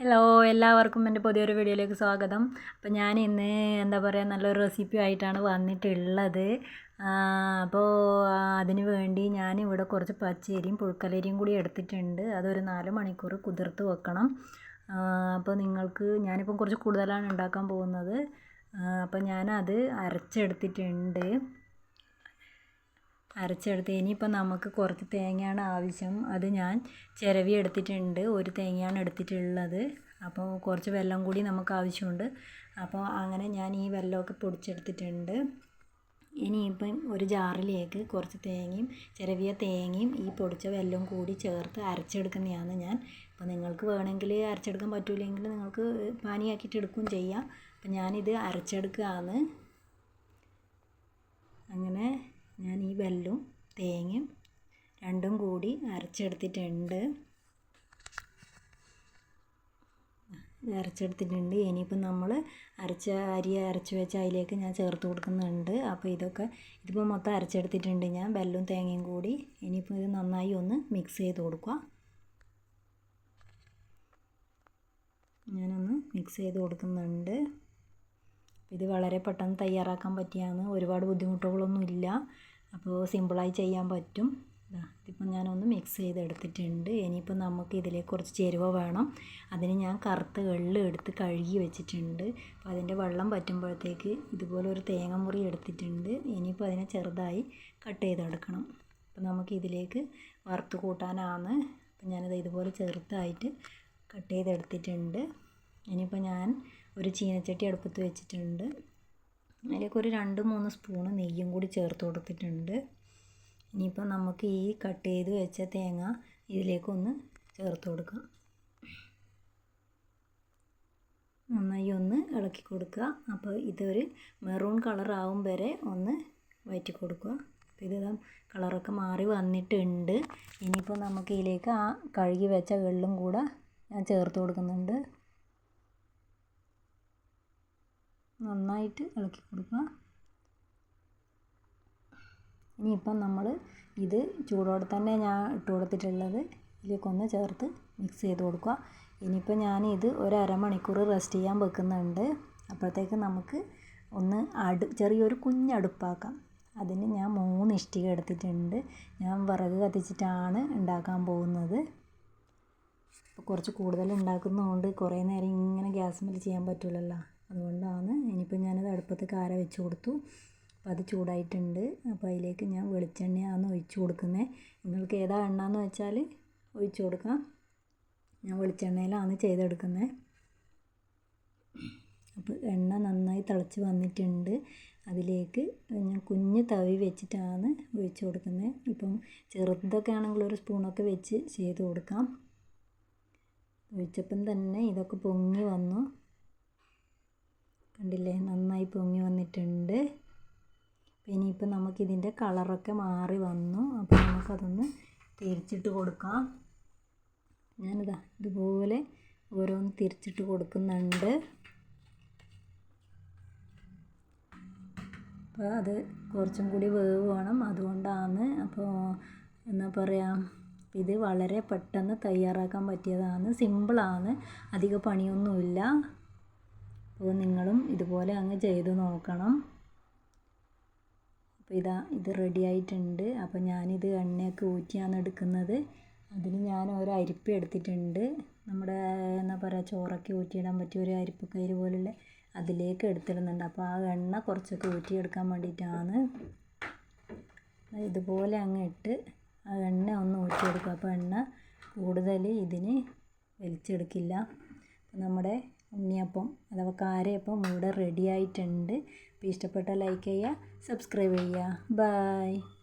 Hello എല്ലാവർക്കും എന്റെ പുതിയൊരു വീഡിയോയിലേക്ക് സ്വാഗതം. അപ്പോൾ ഞാൻ ഇന്ന് എന്താ പറയുക നല്ലൊരു റെസിപ്പി ആയിട്ടാണ് വന്നിട്ടുള്ളത്. അപ്പോൾ അതിന് വേണ്ടി ഞാൻ ഇവിടെ കുറച്ച് പച്ചരിയും പുഴുക്കലരിയും കൂടി എടുത്തിട്ടുണ്ട്. അതൊരു നാല് മണിക്കൂർ കുതിർത്ത് വെക്കണം. അപ്പോൾ നിങ്ങൾക്ക് ഞാനിപ്പം കുറച്ച് കൂടുതലാണ് ഉണ്ടാക്കാൻ പോകുന്നത്. അപ്പോൾ ഞാനത് അരച്ചെടുത്തിട്ടുണ്ട്. അരച്ചെടുത്ത്. ഇനിയിപ്പോൾ നമുക്ക് കുറച്ച് തേങ്ങയാണ് ആവശ്യം. അത് ഞാൻ ചിരവി എടുത്തിട്ടുണ്ട്. ഒരു തേങ്ങയാണ് എടുത്തിട്ടുള്ളത്. അപ്പോൾ കുറച്ച് വെള്ളം കൂടി നമുക്ക് ആവശ്യമുണ്ട്. അപ്പോൾ അങ്ങനെ ഞാൻ ഈ വെള്ളമൊക്കെ പൊടിച്ചെടുത്തിട്ടുണ്ട്. ഇനിയിപ്പം ഒരു ജാറിലേക്ക് കുറച്ച് തേങ്ങയും ചിരവിയ തേങ്ങയും ഈ പൊടിച്ച വെല്ലവും കൂടി ചേർത്ത് അരച്ചെടുക്കുന്നതാണ് ഞാൻ. അപ്പോൾ നിങ്ങൾക്ക് വേണമെങ്കിൽ അരച്ചെടുക്കാൻ പറ്റില്ലെങ്കിൽ നിങ്ങൾക്ക് പാനിയാക്കിയിട്ട് എടുക്കുകയും ചെയ്യാം. അപ്പം ഞാനിത് അരച്ചെടുക്കുകയാണ്. അങ്ങനെ ഞാൻ ഈ വെല്ലവും തേങ്ങയും രണ്ടും കൂടി അരച്ചെടുത്തിട്ടുണ്ട്. അരച്ചെടുത്തിട്ടുണ്ട്. ഇനിയിപ്പം നമ്മൾ അരച്ച അരി അരച്ച് വെച്ച അതിലേക്ക് ഞാൻ ചേർത്ത് കൊടുക്കുന്നുണ്ട്. അപ്പോൾ ഇതൊക്കെ ഇതിപ്പോൾ മൊത്തം അരച്ചെടുത്തിട്ടുണ്ട്. ഞാൻ വെല്ലവും തേങ്ങയും കൂടി ഇനിയിപ്പോൾ ഇത് നന്നായി ഒന്ന് മിക്സ് ചെയ്ത് കൊടുക്കുക. ഞാനൊന്ന് മിക്സ് ചെയ്ത് കൊടുക്കുന്നുണ്ട്. ഇത് വളരെ പെട്ടെന്ന് തയ്യാറാക്കാൻ പറ്റിയാണ്. ഒരുപാട് ബുദ്ധിമുട്ടുകളൊന്നും ഇല്ല അപ്പോൾ സിമ്പിളായി ചെയ്യാൻ പറ്റും. ഇതിപ്പോൾ ഞാനൊന്ന് മിക്സ് ചെയ്തെടുത്തിട്ടുണ്ട്. ഇനിയിപ്പോൾ നമുക്ക് ഇതിലേക്ക് കുറച്ച് ചേരുവ വേണം. അതിന് ഞാൻ കറുത്ത എള്ള് എടുത്ത് കഴുകി വെച്ചിട്ടുണ്ട്. അപ്പോൾ അതിന്റെ വെള്ളം പറ്റുമ്പോഴത്തേക്ക് ഇതുപോലെ ഒരു തേങ്ങ മുറി എടുത്തിട്ടുണ്ട്. ഇനിയിപ്പോൾ അതിനെ ചെറുതായി കട്ട് ചെയ്തെടുക്കണം. അപ്പോൾ നമുക്ക് ഇതിലേക്ക് വറുത്ത് കൂട്ടാനാണ്. അപ്പോൾ ഞാനത് ഇതുപോലെ ചെറുതായിട്ട് കട്ട് ചെയ്തെടുത്തിട്ടുണ്ട്. ഇനിയിപ്പോൾ ഞാൻ ഒരു ചീനച്ചട്ടി അടുപ്പത്ത് വെച്ചിട്ടുണ്ട്. അതിലേക്ക് ഒരു രണ്ട് മൂന്ന് സ്പൂണ് നെയ്യും കൂടി ചേർത്ത് കൊടുത്തിട്ടുണ്ട്. ഇനിയിപ്പോൾ നമുക്ക് ഈ കട്ട് ചെയ്ത് വെച്ച തേങ്ങ ഇതിലേക്കൊന്ന് ചേർത്ത് കൊടുക്കാം. നന്നായി ഒന്ന് ഇളക്കി കൊടുക്കുക. അപ്പോൾ ഇതൊരു മെറൂൺ കളറാവും വരെ ഒന്ന് വയറ്റി കൊടുക്കുക. അപ്പോൾ ഇത് കളറൊക്കെ മാറി വന്നിട്ടുണ്ട്. ഇനിയിപ്പോൾ നമുക്ക് ഇതിലേക്ക് ആ കഴുകി വെച്ച വെള്ളം കൂടെ ഞാൻ ചേർത്ത് കൊടുക്കുന്നുണ്ട്. നന്നായിട്ട് ഇളക്കി കൊടുക്കുക. ഇനിയിപ്പം നമ്മൾ ഇത് ചൂടോടെ തന്നെ ഞാൻ ഇട്ട് കൊടുത്തിട്ടുള്ളത് ഇതിലേക്കൊന്ന് ചേർത്ത് മിക്സ് ചെയ്ത് കൊടുക്കുക. ഇനിയിപ്പോൾ ഞാൻ ഇത് ഒരു അരമണിക്കൂർ റെസ്റ്റ് ചെയ്യാൻ വെക്കുന്നുണ്ട്. അപ്പോഴത്തേക്ക് നമുക്ക് ഒന്ന് അടു ചെറിയൊരു കുഞ്ഞടുപ്പാക്കാം അതിന് ഞാൻ മൂന്ന് ഇഷ്ടിക എടുത്തിട്ടുണ്ട്. ഞാൻ വിറക് കത്തിച്ചിട്ടാണ് ഉണ്ടാക്കാൻ പോകുന്നത്. കുറച്ച് കൂടുതൽ ഉണ്ടാക്കുന്നതുകൊണ്ട് കുറേ നേരം ഇങ്ങനെ ഗ്യാസ് ചെയ്യാൻ പറ്റില്ലല്ലോ അതുകൊണ്ടാണ് ഇനിയിപ്പോൾ ഞാനത് അടുപ്പത്ത് കാര വെച്ച് കൊടുത്തു. അപ്പോൾ അത് ചൂടായിട്ടുണ്ട്. അപ്പോൾ അതിലേക്ക് ഞാൻ വെളിച്ചെണ്ണയാണ് ഒഴിച്ച് കൊടുക്കുന്നത്. നിങ്ങൾക്ക് ഏതാ എണ്ണ എന്ന് വെച്ചാൽ ഒഴിച്ച് കൊടുക്കാം. ഞാൻ വെളിച്ചെണ്ണയിലാണ് ചെയ്തെടുക്കുന്നത്. അപ്പോൾ എണ്ണ നന്നായി തിളച്ച് വന്നിട്ടുണ്ട്. അതിലേക്ക് ഞാൻ കുഞ്ഞ് തവി വെച്ചിട്ടാണ് ഒഴിച്ച് കൊടുക്കുന്നത്. ഇപ്പം ചെറുതൊക്കെ ആണെങ്കിൽ ഒരു സ്പൂണൊക്കെ വെച്ച് ചെയ്ത് കൊടുക്കാം. ഒഴിച്ചപ്പം തന്നെ ഇതൊക്കെ പൊങ്ങി വന്നു. കണ്ടില്ലേ? നന്നായി പൊങ്ങി വന്നിട്ടുണ്ട്. ഇനിയിപ്പോൾ നമുക്കിതിന്റെ കളറൊക്കെ മാറി വന്നു. അപ്പോൾ നമുക്കതൊന്ന് തിരിച്ചിട്ട് കൊടുക്കാം. ഞാനിതാ ഇതുപോലെ ഓരോന്ന് തിരിച്ചിട്ട് കൊടുക്കുന്നുണ്ട്. അപ്പോൾ അത് കുറച്ചും കൂടി വേവ് വേണം അതുകൊണ്ടാണ് അപ്പോൾ എന്താ പറയുക ഇത് വളരെ പെട്ടെന്ന് തയ്യാറാക്കാൻ പറ്റിയതാണ്. സിമ്പിളാണ്. അധിക പണിയൊന്നുമില്ല. അപ്പോൾ നിങ്ങളും ഇതുപോലെ അങ്ങ് ചെയ്ത് നോക്കണം. അപ്പോൾ ഇതാ ഇത് റെഡി ആയിട്ടുണ്ട്. അപ്പോൾ ഞാനിത് എണ്ണയൊക്കെ ഊറ്റിയാണ് എടുക്കുന്നത്. അതിന് ഞാൻ ഒരു അരിപ്പ് എടുത്തിട്ടുണ്ട്. നമ്മുടെ എന്താ പറയുക ചോറൊക്കെ ഊറ്റിയിടാൻ പറ്റിയ ഒരു അരിപ്പക്കയിൽ പോലുള്ള അതിലേക്ക് എടുത്തിടുന്നുണ്ട്. അപ്പോൾ ആ എണ്ണ കുറച്ചൊക്കെ ഊറ്റിയെടുക്കാൻ വേണ്ടിയിട്ടാണ്. ഇതുപോലെ അങ്ങ് ഇട്ട് ആ എണ്ണ ഒന്ന് ഊറ്റിയെടുക്കുക. അപ്പോൾ എണ്ണ കൂടുതൽ ഇതിന് വലിച്ചെടുക്കില്ല. നമ്മുടെ ഉണ്ണിയപ്പം. അഥവാ കാരയപ്പം ഇവിടെ റെഡി ആയിട്ടുണ്ട്. അപ്പോൾ ഇഷ്ടപ്പെട്ടാൽ ലൈക്ക് ചെയ്യുക സബ്സ്ക്രൈബ് ചെയ്യുക. ബൈ